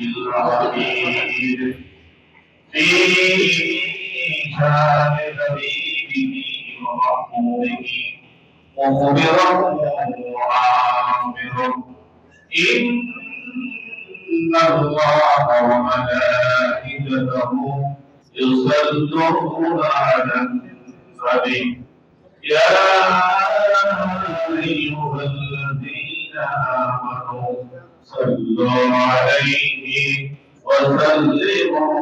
الحميد في شان حبيبه ورحمته مخبرا وآمرا إن الله وملائكته يصلون على النبي يا أيها آمنوا صلوا عليه وسلموا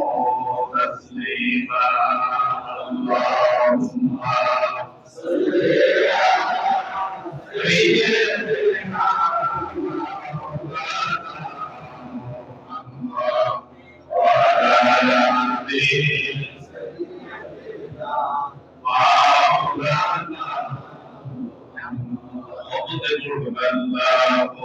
تسليما اللهم صل على سيدنا محمد وعلى آله مولانا اللهم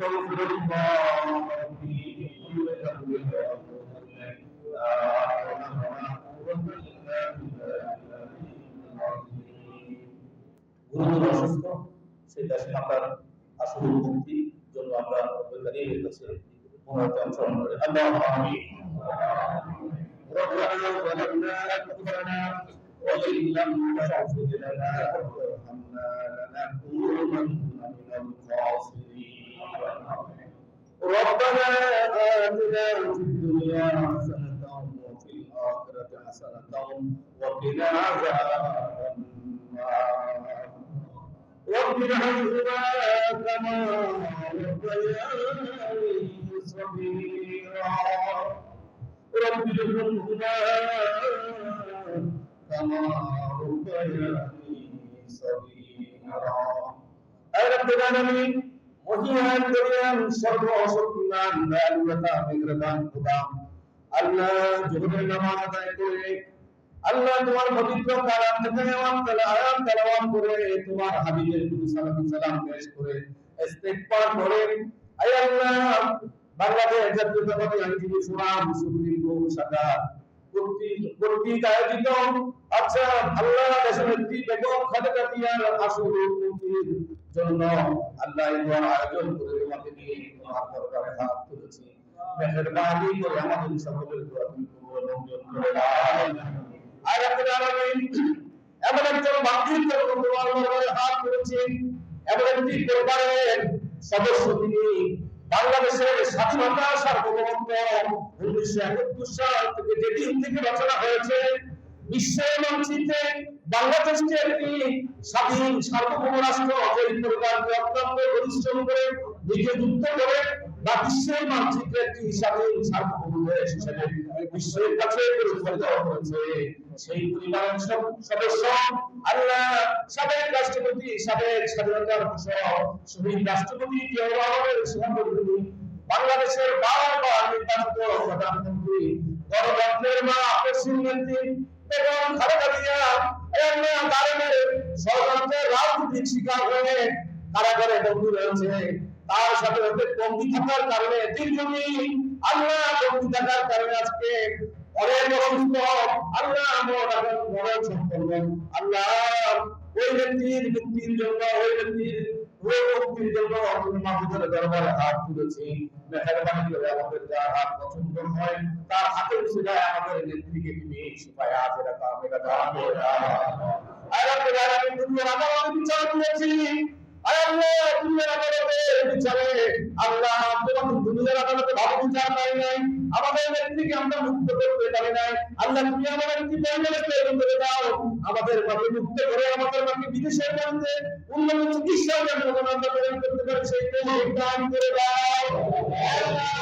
بالله العلي العظيم গুরুর অসুস্থ সেই দেশে মাতার আসল মুক্তির জন্য আমরা বৈজ্ঞানিকের কাছে মনোনীত অংশগ্রহণ করি আল্লাহ আমিন ربنا ظلمنا انفسنا وان لم تغفر لنا وترحمنا لنكونن من الخاسرين ربنا آتنا في الدنيا حسنة وفي الآخرة حسنة وقنا عذاب النار. رب ارحمنا كما ربياني صغيرا رب ارحمنا كما ربياني صغيرا اے رب العالمین وہی ہے تیرے ہم سب کو অসৎমান দয়ালুতা মেঘরদান খুদাম আল্লাহ জোহরের নামাজ আদায় করে। আল্লাহ, তোমার পবিত্র কালাম থেকে আয়াত তেলাওয়াত করে, তোমার হাবিবের প্রতি সালাতু সালাম পেশ করে। ইস্তিগফার করে। আয় আল্লাহ, বাংলাদেশ জাতীয়তাবাদী আইনজীবী ফোরাম সুপ্রিম কোর্ট শাখা আচ্ছা আয়োজন করে তোমাকে নিয়ে তোমার দরবারে হাত তুলেছি মেহেরবানি করে আমাদের সকলের দোয়া তুমি কবুল করে আর রাব্বুল আলামিন এমন একজন জন্য তোমার দরবারে হাত তুলেছি এমন একটি পরিবারের সদস্য তিনি বাংলাদেশের স্বাধীনতা সার্বভৌমত্ব উনিশশো একাত্তর সাল থেকে যেদিন থেকে রচনা হয়েছে বিশ্বের মানচিত্রে বাংলাদেশকে একটি স্বাধীন সার্বভৌম রাষ্ট্র অজয় পরিবারকে অত্যন্ত পরিশ্রম করে নিজে যুক্ত করে বা বিশ্বের একটি স্বাধীন সার্বভৌম দেশ হিসেবে বিশ্বের কাছে পরিচালিত হয়েছে সেই পরিবারের সদস্য। আল্লাহ সাবেক রাষ্ট্রপতি স্বাধীনতার শহীদ রাষ্ট্রপতি বাংলাদেশের বারবার নির্বাচিত প্রধানমন্ত্রী, গণতন্ত্রের মা নেত্রী এবং খালেদা জিয়া আল্লাহ কারণে রাজনৈতিক শিকার হয়ে কারাগারে বন্দী রয়েছে। তার সাথে ওদের বন্দী থাকার কারণে দীর্ঘদিন আল্লাহ বন্দী থাকার কারণে আজকে অনেক অসুস্থ। আল্লাহ আল্লাহ ওই ব্যক্তির মুক্তির জন্য, ওই ব্যক্তির আমাদের বিচার আর আল্লাহ আমরা মুক্ত করতে পারি নাই। আল্লাহ, তুমি আমাদের কি পরিমাণে দাও। আমাদের মাকে মুক্ত করে আমাদের মাকে বিদেশের মধ্যে উন্নত চিকিৎসা আমরা করতে পারি, সেই করে দাও।